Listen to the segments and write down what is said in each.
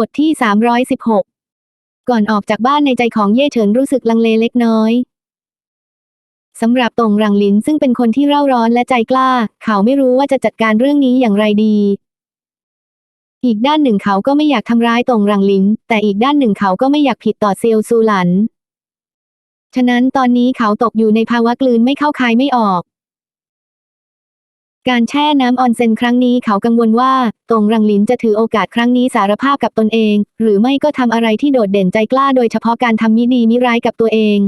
บทที่ 316 ก่อนออกจากบ้านในใจของเย่เฉินรู้สึกลังเลเล็กน้อยสำหรับตงรังลินซึ่งเป็นคนที่เร่าร้อนและใจกล้า เขาไม่รู้ว่าจะจัดการเรื่องนี้อย่างไรดี อีกด้านหนึ่งเขาก็ไม่อยากทำร้ายตงรังลินแต่อีกด้านหนึ่งเขาก็ไม่อยากผิดต่อเซียวซูหลัน ฉะนั้นตอนนี้เขาตกอยู่ในภาวะกลืนไม่เข้าคายไม่ออก การแช่น้ำออนเซนครั้งนี้เขากังวลว่าตงรังหลินจะถือโอกาสครั้งนี้สารภาพกับตนเอง หรือไม่ก็ทำอะไรที่โดดเด่นใจกล้าโดยเฉพาะการทำมิดีมิร้ายกับตัวเอง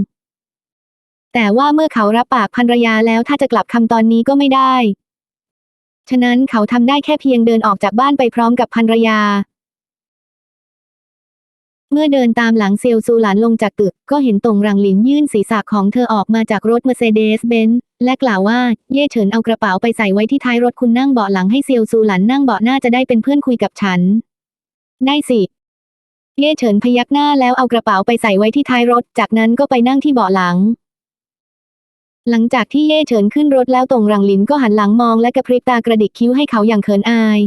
แต่ว่าเมื่อเขารับปากภรรยาแล้วถ้าจะกลับคำตอนนี้ก็ไม่ได้ ฉะนั้นเขาทำได้แค่เพียงเดินออกจากบ้านไปพร้อมกับภรรยา เมื่อเดินตามหลังเซียวซูหลานลงจากตึก ก็เห็นตงรังหลินยื่นศีรษะของเธอออกมาจากรถเมอร์เซเดสเบนซ์และกล่าวว่า เย่เฉินเอากระเป๋าไปใส่ไว้ที่ท้ายรถคุณนั่งเบาะหลังให้เซียวซูหลันนั่งเบาะหน้าจะได้เป็นเพื่อนคุยกับฉัน ได้สิ เย่เฉินพยักหน้าแล้วเอากระเป๋าไปใส่ไว้ที่ท้ายรถ จากนั้นก็ไปนั่งที่เบาะหลัง หลังจากที่เย่เฉินขึ้นรถแล้วตงรังหลินก็หันหลังมองและกระพริบตากระดิกคิ้วให้เขาอย่างเขินอาย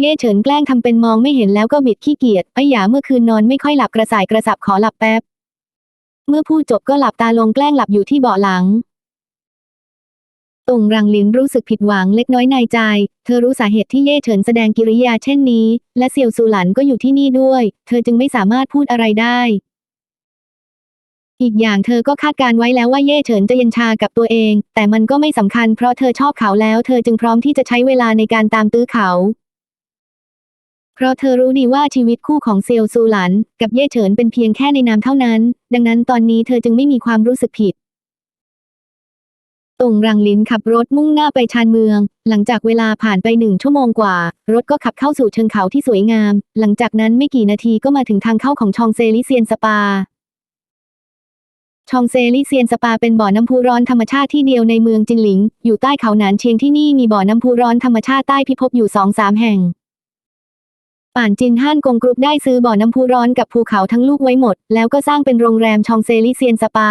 เย่เฉินแกล้งทำเป็นมองไม่เห็นแล้วก็บิดขี้เกียจไอ้หยาเมื่อคืนนอนไม่ค่อยหลับกระสายกระสับขอหลับแป๊บ เมื่อพูดจบก็หลับตาลงแกล้งหลับอยู่ที่เบาะหลังตงรังลินรู้สึกผิดหวังเล็กน้อยในใจ เธอรู้สาเหตุที่เย่เฉินแสดงกิริยาเช่นนี้ และเซียวซูหลันก็อยู่ที่นี่ด้วย เธอจึงไม่สามารถพูดอะไรได้ อีกอย่างเธอก็คาดการไว้แล้วว่าเย่เฉินจะเย็นชากับตัวเอง แต่มันก็ไม่สำคัญเพราะเธอชอบเขาแล้ว เธอจึงพร้อมที่จะใช้เวลาในการตามตื้อเขา เพราะเธอรู้ดีว่าชีวิตคู่ของเซียวซูหลัน กับเย่เฉินเป็นเพียงแค่ในนามเท่านั้น ดังนั้นตอนนี้เธอจึงไม่มีความรู้สึกผิดตงรังลินขับรถมุ่งหน้าไปชานเมือง หลังจากเวลาผ่านไปหนึ่งชั่วโมงกว่า รถก็ขับเข้าสู่เชิงเขาที่สวยงาม หลังจากนั้นไม่กี่นาทีก็มาถึงทางเข้าของชองเซลิเซียนสปา ชองเซลิเซียนสปาเป็นบ่อน้ำพุร้อนธรรมชาติที่เดียวในเมืองจินหลิง อยู่ใต้เขาหนานเชียงที่นี่มีบ่อน้ำพุร้อนธรรมชาติใต้พิภพอยู่สองสามแห่ง ป่านจินห้านกงกรุ๊ปได้ซื้อบ่อน้ำพุร้อนกับภูเขาทั้งลูกไว้หมด แล้วก็สร้างเป็นโรงแรมชองเซลิเซียนสปา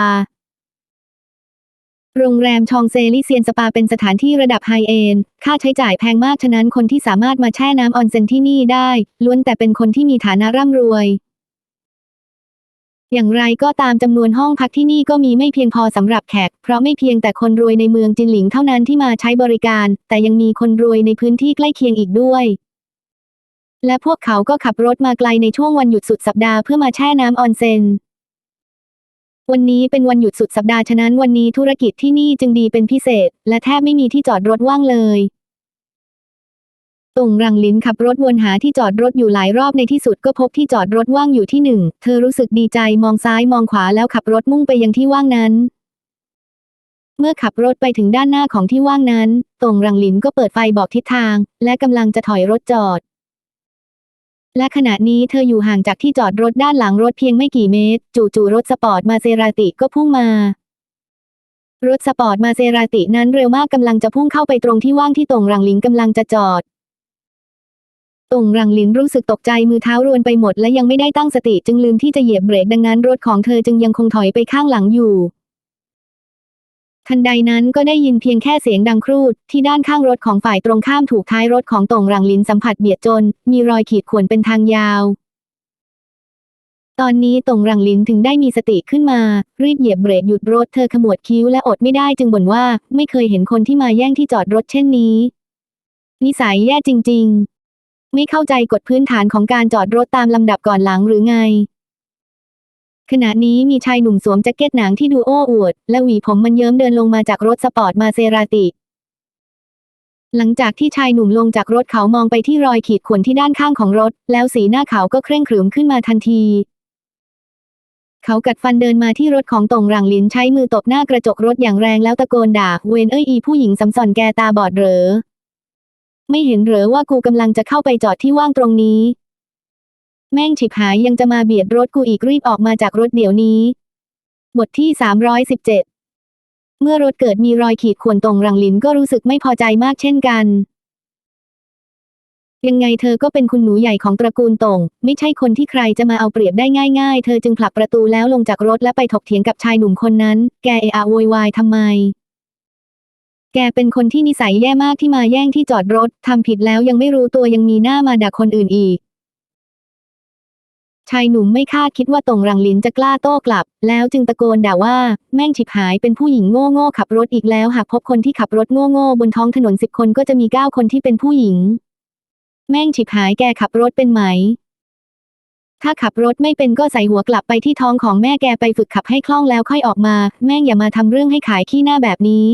โรงแรมชองเซลิเซียนสปาเป็นสถานที่ระดับไฮเอนด์ค่าใช้จ่ายแพงมากฉะนั้นคนที่สามารถมาแช่น้ำออนเซนที่นี่ได้ ล้วนแต่เป็นคนที่มีฐานะร่ำรวยอย่างไรก็ตามจำนวนห้องพักที่นี่ก็มีไม่เพียงพอสำหรับแขก เพราะไม่เพียงแต่คนรวยในเมืองจินหลิงเท่านั้นที่มาใช้บริการ แต่ยังมีคนรวยในพื้นที่ใกล้เคียงอีกด้วย และพวกเขาก็ขับรถมาไกลในช่วงวันหยุดสุดสัปดาห์เพื่อมาแช่น้ำออนเซ็นวันนี้เป็นวันหยุดสุดสัปดาห์ฉะนั้นวันนี้ธุรกิจที่นี่จึงดีเป็นพิเศษ และแทบไม่มีที่จอดรถว่างเลยตงรังลินขับรถวนหาที่จอดรถอยู่หลายรอบในที่สุดก็พบที่จอดรถว่างอยู่ที่หนึ่ง เธอรู้สึกดีใจมองซ้ายมองขวาแล้วขับรถมุ่งไปยังที่ว่างนั้น เมื่อขับรถไปถึงด้านหน้าของที่ว่างนั้นตงรังลินก็เปิดไฟบอกทิศทาง และกำลังจะถอยรถจอด และขณะนี้เธออยู่ห่างจากที่จอดรถด้านหลังรถเพียงไม่กี่เมตร จู่ๆรถสปอร์ตมาเซราติก็พุ่งมา รถสปอร์ตมาเซราตินั้นเร็วมากกำลังจะพุ่งเข้าไปตรงที่ว่างที่ตงรังลินกำลังจะจอดตงรังลินรู้สึกตกใจมือเท้ารวนไปหมดและยังไม่ได้ตั้งสติจึงลืมที่จะเหยียบเบรกดังนั้นรถของเธอจึงยังคงถอยไปข้างหลังอยู่ ทันใดนั้นก็ได้ยินเพียงแค่เสียงดังครูด ที่ด้านข้างรถของฝ่ายตรงข้ามถูกท้ายรถของตงรังลินสัมผัสเบียดจน มีรอยขีดข่วนเป็นทางยาว ตอนนี้ตงรังลินถึงได้มีสติขึ้นมา รีบเหยียบเบรกหยุดรถเธอขมวดคิ้วและอดไม่ได้จึงบ่นว่า ไม่เคยเห็นคนที่มาแย่งที่จอดรถเช่นนี้ นิสัยแย่จริง ๆ ไม่เข้าใจกฎพื้นฐานของการจอดรถตามลำดับก่อนหลังหรือไง ขณะนี้มีชายหนุ่มสวมแจ็คเก็ตหนังที่ดูโอ้อวด และหวีผมมันเยิ้มเดินลงมาจากรถสปอร์ตมาเซราติ หลังจากที่ชายหนุ่มลงจากรถเขามองไปที่รอยขีดข่วนที่ด้านข้างของรถ แล้วสีหน้าเขาก็เคร่งขรึมขึ้นมาทันที เขากัดฟันเดินมาที่รถของตงหลังลินใช้มือตบหน้ากระจกรถอย่างแรงแล้วตะโกนด่า เวนเอ้ยอีผู้หญิงสำสอนแกตาบอดเหรอ ไม่เห็นเหรอว่ากูกำลังจะเข้าไปจอดที่ว่างตรงนี้ แม่งฉิบหายยังจะมาเบียดรถกูอีกรีบออกมาจากรถเดี๋ยวนี้ บทที่ 317 เมื่อรถเกิดมีรอยขีดข่วนตรงรังลินก็รู้สึกไม่พอใจมากเช่นกัน ยังไงเธอก็เป็นคุณหนูใหญ่ของตระกูลตงไม่ใช่คนที่ใครจะมาเอาเปรียบได้ง่ายๆ เธอจึงผลักประตูแล้วลงจากรถและไปถกเถียงกับชายหนุ่มคนนั้น แกเอะอะโวยวายทำไมแกเป็นคนที่นิสัยแย่มากที่มาแย่งที่จอดรถ ทำผิดแล้วยังไม่รู้ตัวยังมีหน้ามาด่าคนอื่นอีก ชายหนุ่มไม่คาดคิดว่าตงรังลินจะกล้าโต้กลับ แล้วจึงตะโกนด่าว่า แม่งฉิบหายเป็นผู้หญิงโง่โง่ๆขับรถอีกแล้วหากพบคนที่ขับรถโง่โง่ๆบนท้องถนนสิบคนก็จะมีเก้าคนที่เป็นผู้หญิง แม่งฉิบหายแกขับรถเป็นไหม ถ้าขับรถไม่เป็นก็ใส่หัวกลับไปที่ท้องของแม่แกไปฝึกขับให้คล่องแล้วค่อยออกมา แม่งอย่ามาทำเรื่องให้ขายขี้หน้าแบบนี้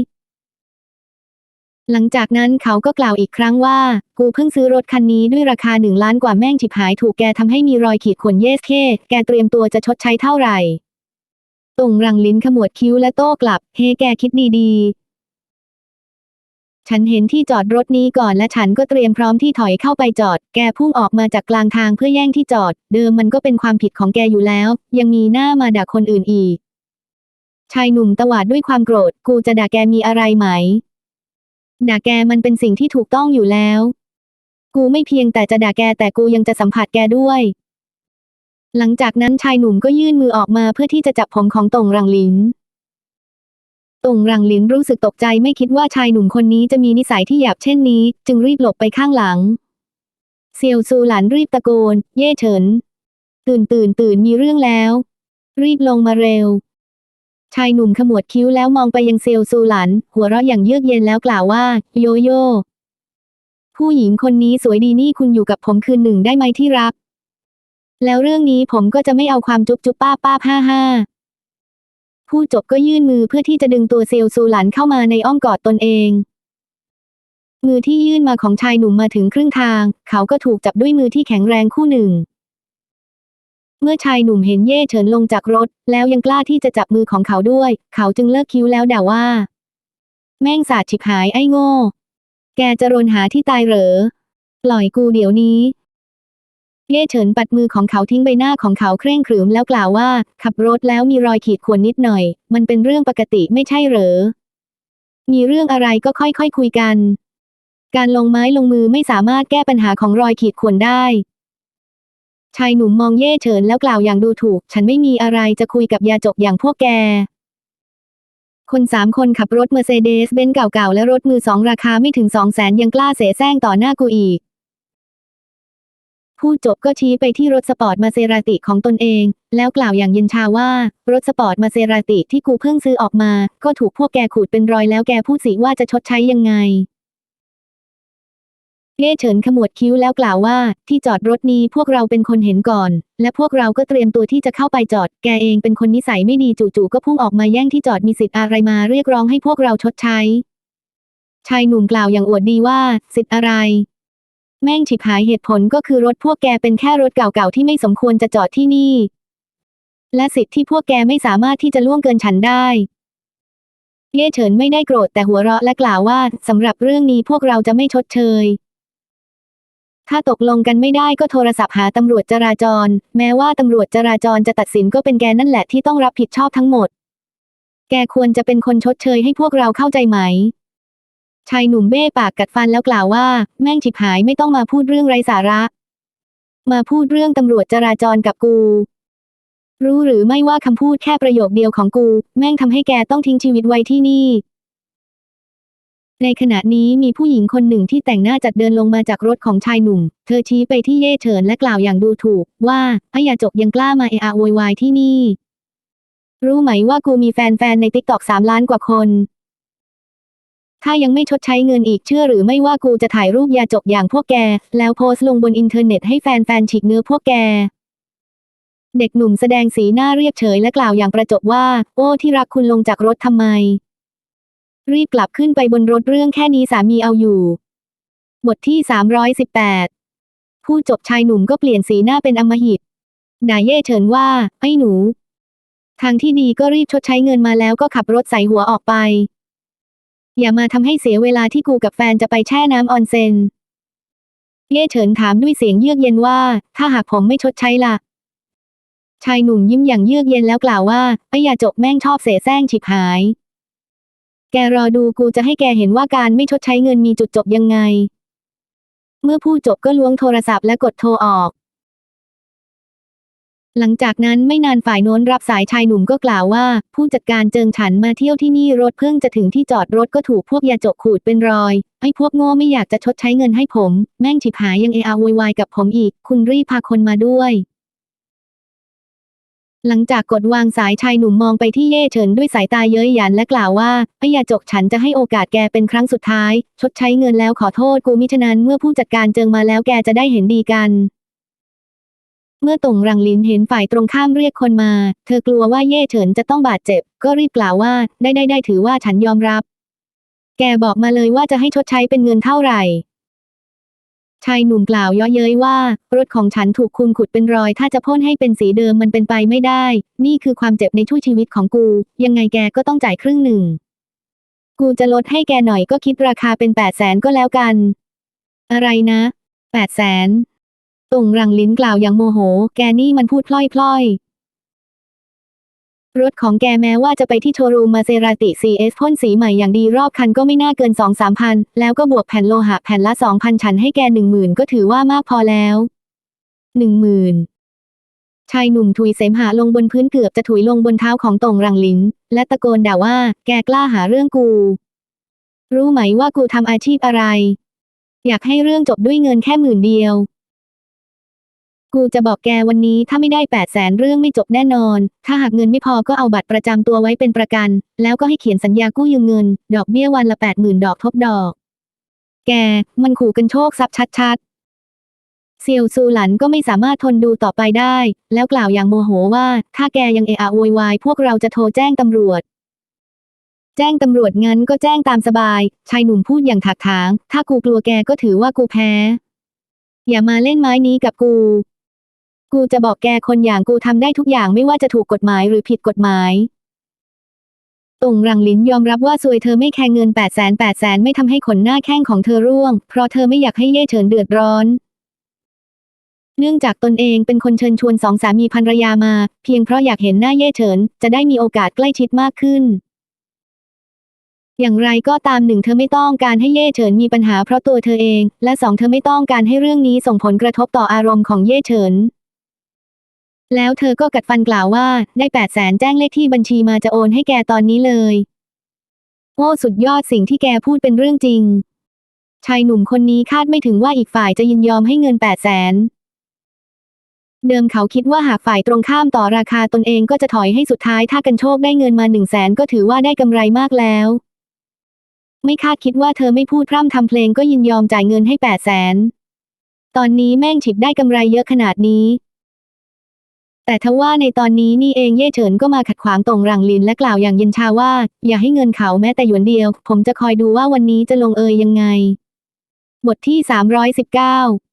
หลังจากนั้นเขาก็กล่าวอีกครั้งว่า กูเพิ่งซื้อรถคันนี้ด้วยราคาหนึ่งล้านกว่าแม่งฉิบหายถูกแกทำให้มีรอยขีดข่วนเยสเคแกเตรียมตัวจะชดใช้เท่าไหร่ตงรังลิ้นขมวดคิ้วและโต้กลับ เฮแกคิดดีๆ ฉันเห็นที่จอดรถนี้ก่อนและฉันก็เตรียมพร้อมที่ถอยเข้าไปจอด แกพุ่งออกมาจากกลางทางเพื่อแย่งที่จอด เดิมมันก็เป็นความผิดของแกอยู่แล้ว ยังมีหน้ามาด่าคนอื่นอีก ชายหนุ่มตวาดด้วยความโกรธ กูจะด่าแกมีอะไรไหม ด่าแกมันเป็นสิ่งที่ถูกต้องอยู่แล้ว กูไม่เพียงแต่จะด่าแกแต่กูยังจะสัมผัสแกด้วย หลังจากนั้นชายหนุ่มก็ยื่นมือออกมาเพื่อที่จะจับผมของตงรังลินตงรังลินรู้สึกตกใจไม่คิดว่าชายหนุ่มคนนี้จะมีนิสัยที่หยาบเช่นนี้ จึงรีบหลบไปข้างหลัง เซียวซูหลานรีบตะโกน เย่เฉิน ตื่นตื่นตื่นมีเรื่องแล้ว รีบลงมาเร็ว ชายหนุ่มขมวดคิ้วแล้วมองไปยังเซียวซูหลัน หัวเราะอย่างเยือกเย็นแล้วกล่าวว่า โยโย่ผู้หญิงคนนี้สวยดีนี่คุณอยู่กับผมคืนหนึ่งได้ไหมที่รัก แล้วเรื่องนี้ผมก็จะไม่เอาความจุ๊บจุ๊บป้าป้าห้าห้าผู้จบก็ยื่นมือเพื่อที่จะดึงตัวเซียวซูหลันเข้ามาในอ้อมกอดตนเอง มือที่ยื่นมาของชายหนุ่มมาถึงครึ่งทาง เขาก็ถูกจับด้วยมือที่แข็งแรงคู่หนึ่ง เมื่อชายหนุ่มเห็นเย่เฉินลงจากรถ แล้วยังกล้าที่จะจับมือของเขาด้วย เขาจึงเลิกคิ้วแล้วด่าว่า แม่งสาดฉิบหายไอ้โง่ แกจะรนหาที่ตายเหรอ ปล่อยกูเดี๋ยวนี้ เย่เฉินปัดมือของเขาทิ้งใบหน้าของเขาเคร่งขรึมแล้วกล่าวว่า ขับรถแล้วมีรอยขีดข่วนนิดหน่อย มันเป็นเรื่องปกติไม่ใช่เหรอ มีเรื่องอะไรก็ค่อยๆคคุยกัน การลงไม้ลงมือไม่สามารถแก้ปัญหาของรอยขีดข่วนได้ ชายหนุ่มมองเย่เฉินแล้วกล่าวอย่างดูถูก ฉันไม่มีอะไรจะคุยกับยาจกอย่างพวกแก คนสามคนขับรถเมอร์เซเดสเบนซ์เก่าๆ และรถมือสองราคาไม่ถึงสองแสนยังกล้าเสแสร้งต่อหน้ากูอีกผู้จบก็ชี้ไปที่รถสปอร์ตมาเซราติของตนเอง แล้วกล่าวอย่างเย็นชาว่า รถสปอร์ตมาเซราติที่กูเพิ่งซื้อออกมา ก็ถูกพวกแกขูดเป็นรอยแล้วแกพูดสิว่าจะชดใช้ยังไง เย่เฉินขมวดคิ้วแล้วกล่าวว่า ที่จอดรถนี้พวกเราเป็นคนเห็นก่อน และพวกเราก็เตรียมตัวที่จะเข้าไปจอด แกเองเป็นคนนิสัยไม่ดีจู่ๆก็พุ่งออกมาแย่งที่จอดมีสิทธิ์อะไรมาเรียกร้องให้พวกเราชดใช้ ชายหนุ่มกล่าวอย่างอวดดีว่า สิทธิ์อะไร แม่งฉิบหายเหตุผลก็คือรถพวกแกเป็นแค่รถเก่าๆที่ไม่สมควรจะจอดที่นี่ และสิทธิ์ที่พวกแกไม่สามารถที่จะล่วงเกินฉันได้เย่เฉินไม่ได้โกรธแต่หัวเราะและกล่าวว่าสำหรับเรื่องนี้พวกเราจะไม่ชดเชย ถ้าตกลงกันไม่ได้ก็โทรศัพท์หาตำรวจจราจร แม้ว่าตำรวจจราจรจะตัดสินก็เป็นแกนั่นแหละที่ต้องรับผิดชอบทั้งหมด แกควรจะเป็นคนชดเชยให้พวกเราเข้าใจไหม ชายหนุ่มเบ้ปากกัดฟันแล้วกล่าวว่า แม่งฉิบหายไม่ต้องมาพูดเรื่องไร้สาระ มาพูดเรื่องตำรวจจราจรกับกู รู้หรือไม่ว่าคำพูดแค่ประโยคเดียวของกู แม่งทำให้แกต้องทิ้งชีวิตไว้ที่นี่ ในขณะนี้มีผู้หญิงคนหนึ่งที่แต่งหน้าจัดเดินลงมาจากรถของชายหนุ่ม เธอชี้ไปที่เย่เฉินและกล่าวอย่างดูถูก ว่าพยาจกยังกล้ามาเอะอะโวยวายที่นี่ รู้ไหมว่ากูมีแฟนๆในติ๊กตอกสามล้านกว่าคน ถ้ายังไม่ชดใช้เงินอีกเชื่อหรือไม่ว่ากูจะถ่ายรูปยาจกอย่างพวกแก แล้วโพสต์ลงบนอินเทอร์เน็ตให้แฟนๆฉีกเนื้อพวกแกเด็กหนุ่มแสดงสีหน้าเรียบเฉยและกล่าวอย่างประจบว่า โอ้ที่รักคุณลงจากรถทำไม รีบกลับขึ้นไปบนรถเรื่องแค่นี้สามีเอาอยู่ บทที่ 318 ผู้จบชายหนุ่มก็เปลี่ยนสีหน้าเป็นอำมหิตด่าเย่เฉินว่า ไอ้หนู ทางที่ดีก็รีบชดใช้เงินมาแล้วก็ขับรถใส่หัวออกไป อย่ามาทำให้เสียเวลาที่กูกับแฟนจะไปแช่น้ำออนเซน เย่เฉินถามด้วยเสียงเยือกเย็นว่า ถ้าหากผมไม่ชดใช้ล่ะ ชายหนุ่มยิ้มอย่างเยือกเย็นแล้วกล่าวว่าไอ้ยาจกแม่งชอบเสแสร้งฉิบหาย แกรอดูกูจะให้แกเห็นว่าการไม่ชดใช้เงินมีจุดจบยังไง เมื่อผู้จบก็ล้วงโทรศัพท์และกดโทรออก หลังจากนั้นไม่นานฝ่ายโน้นรับสายชายหนุ่มก็กล่าวว่า ผู้จัดการเจิงฉันมาเที่ยวที่นี่รถเพิ่งจะถึงที่จอดรถก็ถูกพวกยาจกขูดเป็นรอยไอ้พวกโง่ไม่อยากจะชดใช้เงินให้ผม แม่งฉิบหายยังเออาโวยวายกับผมอีก คุณรีบพาคนมาด้วย หลังจากกดวางสายชายหนุ่มมองไปที่เย่เฉินด้วยสายตาเย้ยหยันและกล่าวว่าพยาจกฉันจะให้โอกาสแกเป็นครั้งสุดท้าย ชดใช้เงินแล้วขอโทษกูมิฉะนั้นเมื่อผู้จัดการเจิงมาแล้วแกจะได้เห็นดีกัน เมื่อตงรังลินเห็นฝ่ายตรงข้ามเรียกคนมา เธอกลัวว่าเย่เฉินจะต้องบาดเจ็บ ก็รีบกล่าวว่าได้ได้ได้ถือว่าฉันยอมรับ แกบอกมาเลยว่าจะให้ชดใช้เป็นเงินเท่าไหร่ ชายหนุ่มกล่าวเย่อเย้ยว่า รถของฉันถูกคุณขุดเป็นรอย ถ้าจะพ่นให้เป็นสีเดิมมันเป็นไปไม่ได้ นี่คือความเจ็บในช่วชีวิตของกู ยังไงแกก็ต้องจ่ายครึ่งหนึ่ง กูจะลดให้แกหน่อยก็คิดราคาเป็นแปดแสนก็แล้วกัน อะไรนะแปดแสนตงรังลิ้นกล่าวอย่างโมโห แกนี่มันพูดพล่อยๆ รถของแกแม้ว่าจะไปที่โชว์รูมมาเซราติ CS พ่นสีใหม่อย่างดีรอบคันก็ไม่น่าเกินสองสามพัน แล้วก็บวกแผ่นโลหะแผ่นละสองพันฉันให้แกหนึ่งหมื่นก็ถือว่ามากพอแล้วหนึ่งหมื่นชายหนุ่มถุยเสมหะลงบนพื้นเกือบจะถุยลงบนเท้าของตงรังลิน และตะโกนด่าว่า แกกล้าหาเรื่องกู รู้ไหมว่ากูทำอาชีพอะไร อยากให้เรื่องจบด้วยเงินแค่หมื่นเดียว กูจะบอกแกวันนี้ถ้าไม่ได้แปดแสนเรื่องไม่จบแน่นอน ถ้าหากเงินไม่พอก็เอาบัตรประจำตัวไว้เป็นประกัน แล้วก็ให้เขียนสัญญากู้ยืมเงิน ดอกเบี้ยวันละแปดหมื่นดอกทบดอก แก มันขู่กันโชคทรัพย์ชัดๆ เซียวซูหลันก็ไม่สามารถทนดูต่อไปได้ แล้วกล่าวอย่างโมโหว่า ถ้าแกยังเอะอะโวยวายพวกเราจะโทรแจ้งตำรวจแจ้งตำรวจงั้นก็แจ้งตามสบาย ชายหนุ่มพูดอย่างถักถาง ถ้ากูกลัวแกก็ถือว่ากูแพ้ อย่ามาเล่นไม้นี้กับกู กูจะบอกแกคนอย่างกูทำได้ทุกอย่างไม่ว่าจะถูกกฎหมายหรือผิดกฎหมายตงรังลินยอมรับว่าซวยเธอไม่แคร์เงิน8ปดแสนแปดแสนไม่ทำให้ขนหน้าแข้งของเธอร่วง เพราะเธอไม่อยากให้เย่เฉินเดือดร้อน เนื่องจากตนเองเป็นคนเชิญชวนสองสามีภรรยามา เพียงเพราะอยากเห็นหน้าเย่เฉิน จะได้มีโอกาสใกล้ชิดมากขึ้น อย่างไรก็ตามหนึ่งเธอไม่ต้องการให้เย่เฉินมีปัญหาเพราะตัวเธอเอง และสองเธอไม่ต้องการให้เรื่องนี้ส่งผลกระทบต่ออารมณ์ของเย่เฉิน แล้วเธอก็กัดฟันกล่าวว่า ได้แปดแสนแจ้งเลขที่บัญชีมาจะโอนให้แกตอนนี้เลย โอ้สุดยอดสิ่งที่แกพูดเป็นเรื่องจริง ชายหนุ่มคนนี้คาดไม่ถึงว่าอีกฝ่ายจะยินยอมให้เงินแปดแสนเดิมเขาคิดว่าหากฝ่ายตรงข้ามต่อราคาตนเองก็จะถอยให้สุดท้ายถ้ากันโชคได้เงินมาหนึ่งแสนก็ถือว่าได้กำไรมากแล้ว ไม่คาดคิดว่าเธอไม่พูดพร่ำทำเพลงก็ยินยอมจ่ายเงินให้แปดแสนตอนนี้แม่งฉิบได้กำไรเยอะขนาดนี้ แต่ทว่าในตอนนี้นี่เองเย่เฉินก็มาขัดขวางตรงรังลินและกล่าวอย่างเย็นชาว่า อย่าให้เงินเขาแม้แต่หยวนเดียว ผมจะคอยดูว่าวันนี้จะลงเอยยังไง บทที่ 319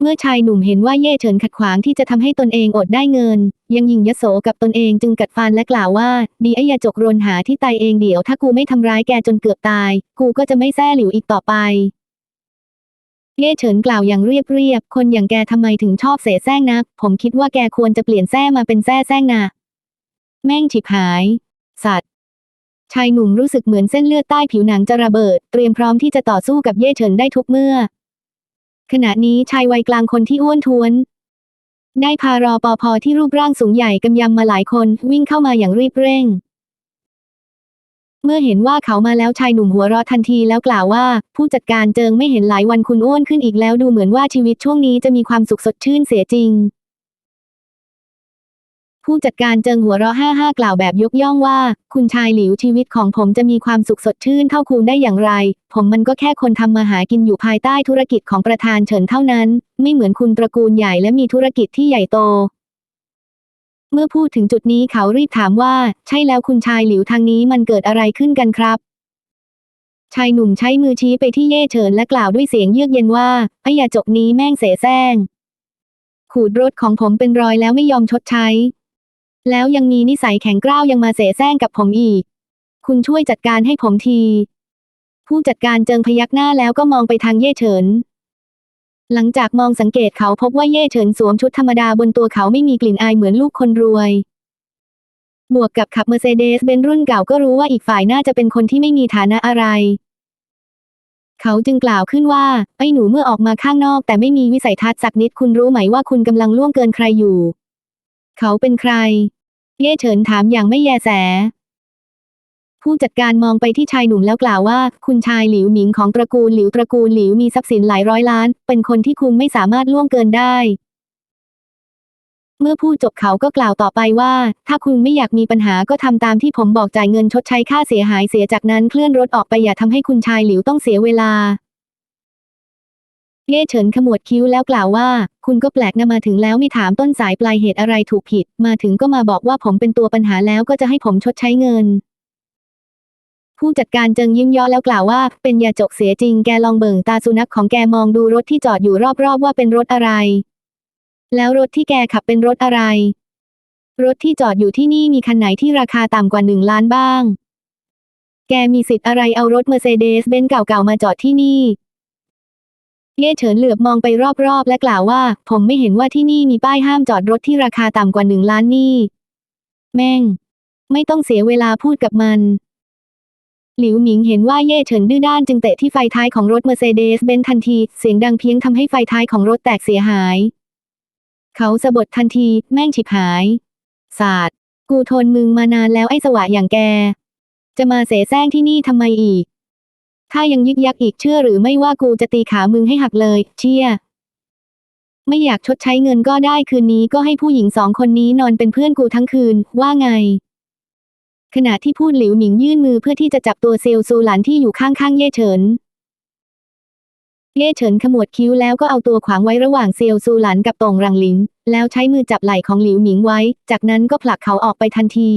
เมื่อชายหนุ่มเห็นว่าเย่เฉินขัดขวางที่จะทำให้ตนเองอดได้เงิน ยังยิงยโสกับตนเองจึงกัดฟันและกล่าวว่า ดีไอ้ยาจกรนหาที่ตายเองเดี๋ยวถ้ากูไม่ทำร้ายแกจนเกือบตาย กูก็จะไม่แซ่หลิวอีกต่อไป เย่เฉินกล่าวอย่างเรียบเรียบๆคนอย่างแกทำไมถึงชอบเสแสร้งนะผมคิดว่าแกควรจะเปลี่ยนแซ่มาเป็นแซ่แซงนะแม่งฉิบหาย สัตว์ ชายหนุ่มรู้สึกเหมือนเส้นเลือดใต้ผิวหนังจะระเบิด เตรียมพร้อมที่จะต่อสู้กับเย่เฉินได้ทุกเมื่อ ขณะนี้ชายวัยกลางคนที่อ้วนท้วน ได้พารอปอพอที่รูปร่างสูงใหญ่กำยำมาหลายคนวิ่งเข้ามาอย่างรีบเร่ง เมื่อเห็นว่าเขามาแล้วชายหนุ่มหัวเราะทันทีแล้วกล่าวว่า ผู้จัดการเจิงไม่เห็นหลายวันคุณอ้วนขึ้นอีกแล้วดูเหมือนว่าชีวิตช่วงนี้จะมีความสุขสดชื่นเสียจริง ผู้จัดการเจิงหัวเราะห้าห้ากล่าวแบบยกย่องว่า คุณชายหลิวชีวิตของผมจะมีความสุขสดชื่นเท่าคุณได้อย่างไร ผมมันก็แค่คนทำมาหากินอยู่ภายใต้ธุรกิจของประธานเฉินเท่านั้น ไม่เหมือนคุณตระกูลใหญ่และมีธุรกิจที่ใหญ่โต เมื่อพูดถึงจุดนี้เขารีบถามว่า ใช่แล้วคุณชายหลิวทางนี้มันเกิดอะไรขึ้นกันครับ ชายหนุ่มใช้มือชี้ไปที่เย่เฉินและกล่าวด้วยเสียงเยือกเย็นว่าไอ้ยาจกนี้แม่งเสแสร้งขูดรถของผมเป็นรอยแล้วไม่ยอมชดใช้ แล้วยังมีนิสัยแข็งกร้าวยังมาเสแสร้งกับผมอีก คุณช่วยจัดการให้ผมที ผู้จัดการเจิงพยักหน้าแล้วก็มองไปทางเย่เฉิน หลังจากมองสังเกตเขาพบว่าเย่เฉินสวมชุดธรรมดาบนตัวเขาไม่มีกลิ่นอายเหมือนลูกคนรวย บวกกับขับเมอร์เซเดสเบนรุ่นเก่าก็รู้ว่าอีกฝ่ายน่าจะเป็นคนที่ไม่มีฐานะอะไร เขาจึงกล่าวขึ้นว่า ไอ้หนูเมื่อออกมาข้างนอก แต่ไม่มีวิสัยทัศน์สักนิดคุณรู้ไหมว่าคุณกำลังล่วงเกินใครอยู่ เขาเป็นใคร เย่เฉินถามอย่างไม่แยแส ผู้จัดการมองไปที่ชายหนุ่มแล้วกล่าวว่า คุณชายหลิวหมิงของตระกูลหลิวตระกูลหลิวมีทรัพย์สินหลายร้อยล้าน เป็นคนที่คุณไม่สามารถล่วงเกินได้ เมื่อพูดจบเขาก็กล่าวต่อไปว่า ถ้าคุณไม่อยากมีปัญหาก็ทำตามที่ผมบอกจ่ายเงินชดใช้ค่าเสียหายเสียจากนั้นเคลื่อนรถออกไปอย่าทำให้คุณชายหลิวต้องเสียเวลาเย่เฉินขมวดคิ้วแล้วกล่าวว่า คุณก็แปลกนะมาถึงแล้วไม่ถามต้นสายปลายเหตุอะไรถูกผิด มาถึงก็มาบอกว่าผมเป็นตัวปัญหาแล้วก็จะให้ผมชดใช้เงิน ผู้จัดการเจิงยิ้มย่อแล้วกล่าวว่า เป็นยาจกเสียจริงแกลองเบิ่งตาสุนัขของแกมองดูรถที่จอดอยู่รอบๆว่าเป็นรถอะไร แล้วรถที่แกขับเป็นรถอะไร รถที่จอดอยู่ที่นี่มีคันไหนที่ราคาต่ำกว่าหนึ่งล้านบ้าง แกมีสิทธิ์อะไรเอารถเมอร์เซเดสเบนซ์เก่าๆมาจอดที่นี่ เย่เฉินเหลือบมองไปรอบๆ และกล่าวว่า ผมไม่เห็นว่าที่นี่มีป้ายห้ามจอดรถที่ราคาต่ำกว่าหนึ่งล้านนี่ แม่ง ไม่ต้องเสียเวลาพูดกับมัน หลิวหมิงเห็นว่าเย่เฉินดื้อด้านจึงเตะที่ไฟท้ายของรถเมอร์เซเดสเบนทันที เสียงดังเพียงทำให้ไฟท้ายของรถแตกเสียหาย เขาสะบดทันที แม่งฉิบหายศาสตร์กูทนมึงมานานแล้วไอ้สวะอย่างแก จะมาเสแสร้งที่นี่ทำไมอีก ถ้ายังยึกยักอีกเชื่อหรือไม่ว่ากูจะตีขามึงให้หักเลย เชี่ยไม่อยากชดใช้เงินก็ได้คืนนี้ก็ให้ผู้หญิงสองคนนี้นอนเป็นเพื่อนกูทั้งคืน ว่าไง ขณะที่พูดหลิวหมิงยื่นมือเพื่อที่จะจับตัวเซลซูหลานที่อยู่ข้างๆเย่เฉิน เย่เฉินขมวดคิ้วแล้วก็เอาตัวขวางไว้ระหว่างเซียวซูหลันกับตงรังหลิง แล้วใช้มือจับไหล่ของหลิวหมิงไว้ จากนั้นก็ผลักเขาออกไปทันที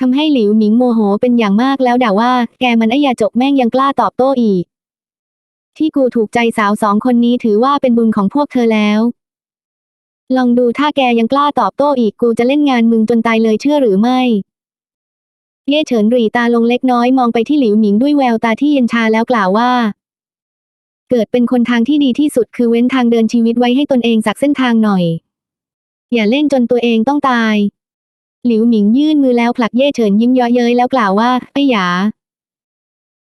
ทำให้หลิวหมิงโมโหเป็นอย่างมากแล้วด่าว่า แกมันไอ้ยาจกแม่งยังกล้าตอบโต้อีก ที่กูถูกใจสาวสองคนนี้ถือว่าเป็นบุญของพวกเธอแล้ว ลองดูถ้าแกยังกล้าตอบโต้อีกกูจะเล่นงานมึงจนตายเลยเชื่อหรือไม่ เย่เฉินหรีตาลงเล็กน้อยมองไปที่หลิวหมิงด้วยแววตาที่เย็นชาแล้วกล่าวว่า เกิดเป็นคนทางที่ดีที่สุดคือเว้นทางเดินชีวิตไว้ให้ตนเองสักเส้นทางหน่อย อย่าเล่นจนตัวเองต้องตาย หลิวหมิงยื่นมือแล้วผลักเย่เฉินยิ้มย้อเย้ยแล้วกล่าวว่าไอ้หยา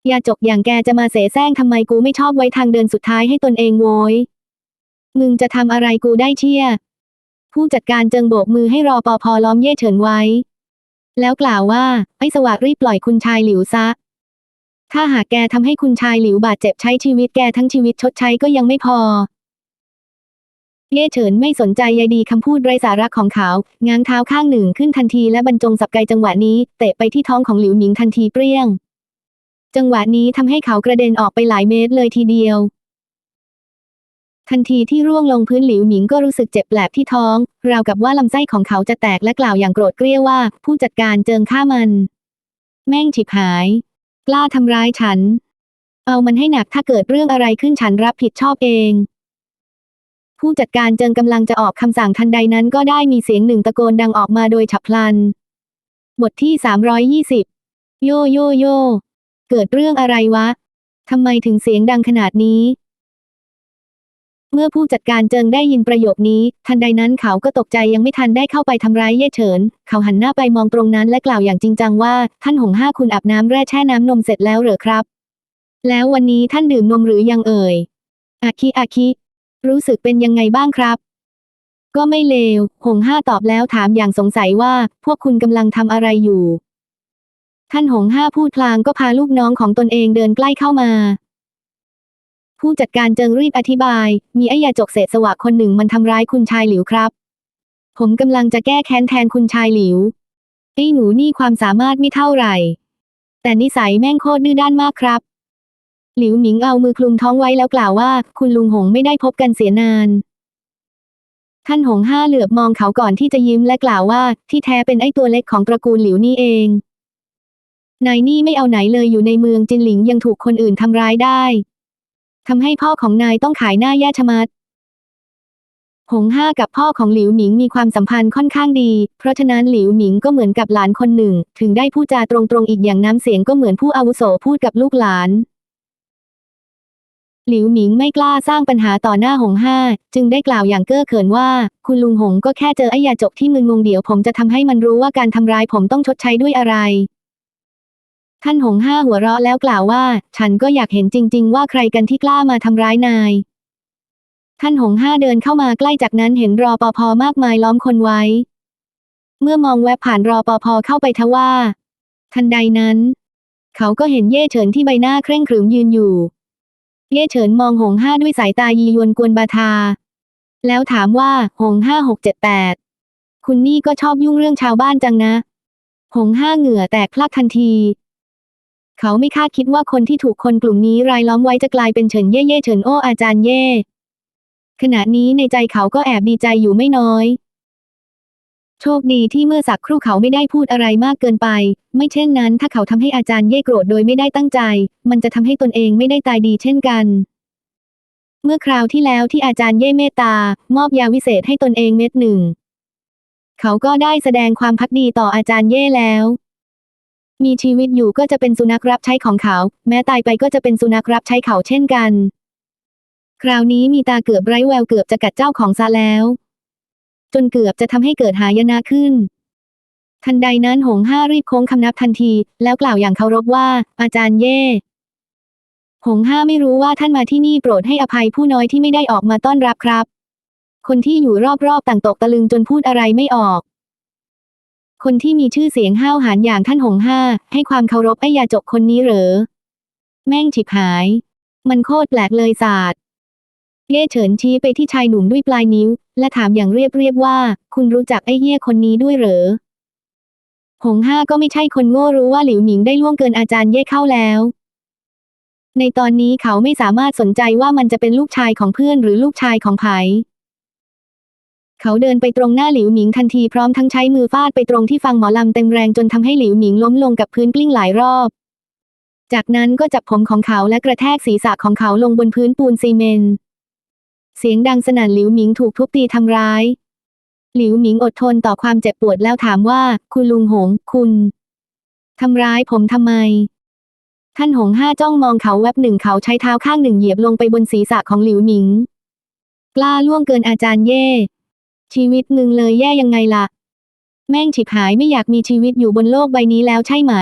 อย่าจกอย่างแกจะมาเสแสร้งทำไมกูไม่ชอบไว้ทางเดินสุดท้ายให้ตนเองโวยมึงจะทำอะไรกูได้เชี่ยผู้จัดการเจิงโบกมือให้รอปอพอล้อมเย่เฉินไว้ แล้วกล่าวว่า ไอ้สวัสดรีบปล่อยคุณชายหลิวซะ ถ้าหากแกทำให้คุณชายหลิวบาดเจ็บใช้ชีวิตแกทั้งชีวิตชดใช้ก็ยังไม่พอ เย่เฉินไม่สนใจใยดีคำพูดไร้สาระของเขา ง้างเท้าข้างหนึ่งขึ้นทันทีและบรรจงสับไกจังหวะนี้เตะไปที่ท้องของหลิวหมิงทันทีเปรี้ยง จังหวะนี้ทำให้เขากระเด็นออกไปหลายเมตรเลยทีเดียว ทันทีที่ร่วงลงพื้นหลิวหมิงก็รู้สึกเจ็บแปลบที่ท้อง ราวกับว่าลำไส้ของเขาจะแตกและกล่าวอย่างโกรธเกรี้ยวว่า ผู้จัดการเจิงฆ่ามัน แม่งฉิบหาย กล้าทำร้ายฉัน เอามันให้หนักถ้าเกิดเรื่องอะไรขึ้นฉันรับผิดชอบเอง ผู้จัดการเจิงกำลังจะออกคำสั่งทันใดนั้นก็ได้มีเสียงหนึ่งตะโกนดังออกมาโดยฉับพลัน บทที่ 320 โยโยโย เกิดเรื่องอะไรวะทำไมถึงเสียงดังขนาดนี้ เมื่อผู้จัดการเจิงได้ยินประโยคนี้ ทันใดนั้นเขาก็ตกใจยังไม่ทันได้เข้าไปทำร้ายเย่เฉิน เขาหันหน้าไปมองตรงนั้นและกล่าวอย่างจริงจังว่า ท่านหงห้าคุณอาบน้ำแร่แช่น้ำนมเสร็จแล้วเหรอครับ แล้ววันนี้ท่านดื่มนมหรือยังเอ่ย อาคิอาคิ รู้สึกเป็นยังไงบ้างครับ ก็ไม่เลว หงห้าตอบแล้วถามอย่างสงสัยว่า พวกคุณกำลังทำอะไรอยู่ ท่านหงห้าพูดพลางก็พาลูกน้องของตนเองเดินใกล้เข้ามา ผู้จัดการเจิงรีบอธิบาย มีไอ้ยาจกเศษสวะคนหนึ่งมันทำร้ายคุณชายหลิวครับ ผมกำลังจะแก้แค้นแทนคุณชายหลิว ไอ้หนูนี่ความสามารถไม่เท่าไหร่ แต่นิสัยแม่งโคตรดื้อด้านมากครับ หลิวหมิงเอามือคลุมท้องไว้แล้วกล่าวว่า คุณลุงหงไม่ได้พบกันเสียนาน ท่านหงห้าเหลือบมองเขาก่อนที่จะยิ้มและกล่าวว่า ที่แท้เป็นไอ้ตัวเล็กของตระกูลหลิวนี่เองนายนี่ไม่เอาไหนเลยอยู่ในเมืองจินหลิงยังถูกคนอื่นทำร้ายได้ ทำให้พ่อของนายต้องขายหน้าแย่ชะมัดหงห้ากับพ่อของหลิวหมิงมีความสัมพันธ์ค่อนข้างดี เพราะฉะนั้นหลิวหมิงก็เหมือนกับหลานคนหนึ่ง ถึงได้พูดจาตรงๆอีกอย่างน้ำเสียงก็เหมือนผู้อาวุโสพูดกับลูกหลาน หลิวหมิงไม่กล้าสร้างปัญหาต่อหน้าหงห้า จึงได้กล่าวอย่างเก้อเขินว่า คุณลุงหงก็แค่เจอไอ้ยาจกที่มึนงงเดี๋ยวผมจะทำให้มันรู้ว่าการทำร้ายผมต้องชดใช้ด้วยอะไร ท่านหงห้าหัวเราะแล้วกล่าวว่า ฉันก็อยากเห็นจริง ๆ ว่าใครกันที่กล้ามาทำร้ายนาย ท่านหงห้าเดินเข้ามาใกล้จากนั้นเห็นรอปภมากมายล้อมคนไว้ เมื่อมองแวบผ่านรอปภเข้าไปทว่า ทันใดนั้น เขาก็เห็นเย่เฉินที่ใบหน้าเคร่งขรึมยืนอยู่ เย่เฉินมองหงห้าด้วยสายตายียวนกวนบาทา แล้วถามว่าหงห้าหกเจ็ดแปดคุณนี่ก็ชอบยุ่งเรื่องชาวบ้านจังนะ หงห้าเหงื่อแตกพลักทันที เขาไม่คาดคิดว่าคนที่ถูกคนกลุ่มนี้รายล้อมไว้จะกลายเป็นเฉินเย่เย่เฉินโออาจารย์เย่ ขณะนี้ในใจเขาก็แอบดีใจอยู่ไม่น้อย โชคดีที่เมื่อสักครู่เขาไม่ได้พูดอะไรมากเกินไป ไม่เช่นนั้นถ้าเขาทำให้อาจารย์เย่โกรธโดยไม่ได้ตั้งใจ มันจะทำให้ตนเองไม่ได้ตายดีเช่นกันเมื่อคราวที่แล้วที่อาจารย์เย่เมตตา มอบยาวิเศษให้ตนเองเม็ดหนึ่ง เขาก็ได้แสดงความพักดีต่ออาจารย์เย่แล้ว มีชีวิตอยู่ก็จะเป็นสุนัขรับใช้ของเขา แม้ตายไปก็จะเป็นสุนัขรับใช้เขาเช่นกัน คราวนี้มีตาเกือบไร้แววเกือบจะกัดเจ้าของซะแล้ว จนเกือบจะทำให้เกิดหายนะขึ้น ทันใดนั้นหงห้ารีบโค้งคำนับทันที แล้วกล่าวอย่างเคารพว่า อาจารย์เย่หงห้าไม่รู้ว่าท่านมาที่นี่โปรดให้อภัยผู้น้อยที่ไม่ได้ออกมาต้อนรับครับ คนที่อยู่รอบๆต่างตกตะลึงจนพูดอะไรไม่ออก คนที่มีชื่อเสียงห้าวหาญอย่างท่านหงห้า ให้ความเคารพไอ้ยาจกคนนี้เหรอ แม่งฉิบหาย มันโคตรแปลกเลยศาสตร์เย่เฉินชี้ไปที่ชายหนุ่มด้วยปลายนิ้ว และถามอย่างเรียบเรียบว่า คุณรู้จักไอ้เย่คนนี้ด้วยเหรอ หงห้าก็ไม่ใช่คนโง่รู้ว่าหลิวหมิงได้ล่วงเกินอาจารย์เย่เข้าแล้ว ในตอนนี้เขาไม่สามารถสนใจว่ามันจะเป็นลูกชายของเพื่อนหรือลูกชายของไผ เขาเดินไปตรงหน้าหลิวหมิงทันทีพร้อมทั้งใช้มือฟาดไปตรงที่ฟังหมอลำเต็มแรงจนทำให้หลิวหมิงล้มลงกับพื้นกลิ้งหลายรอบ จากนั้นก็จับผมของเขาและกระแทกศีรษะของเขาลงบนพื้นปูนซีเมนต์ เสียงดังสนั่นหลิวหมิงถูกทุบตีทำร้าย หลิวหมิงอดทนต่อความเจ็บปวดแล้วถามว่า คุณลุงหง คุณทำร้ายผมทำไม ท่านหงห้าจ้องมองเขาแวบหนึ่งเขาใช้เท้าข้างหนึ่งเหยียบลงไปบนศีรษะของหลิวหมิง กล้าล่วงเกินอาจารย์เย่ ชีวิตมึงเลยแย่ยังไงล่ะ แม่งฉิบหายไม่อยากมีชีวิตอยู่บนโลกใบนี้แล้วใช่ไหม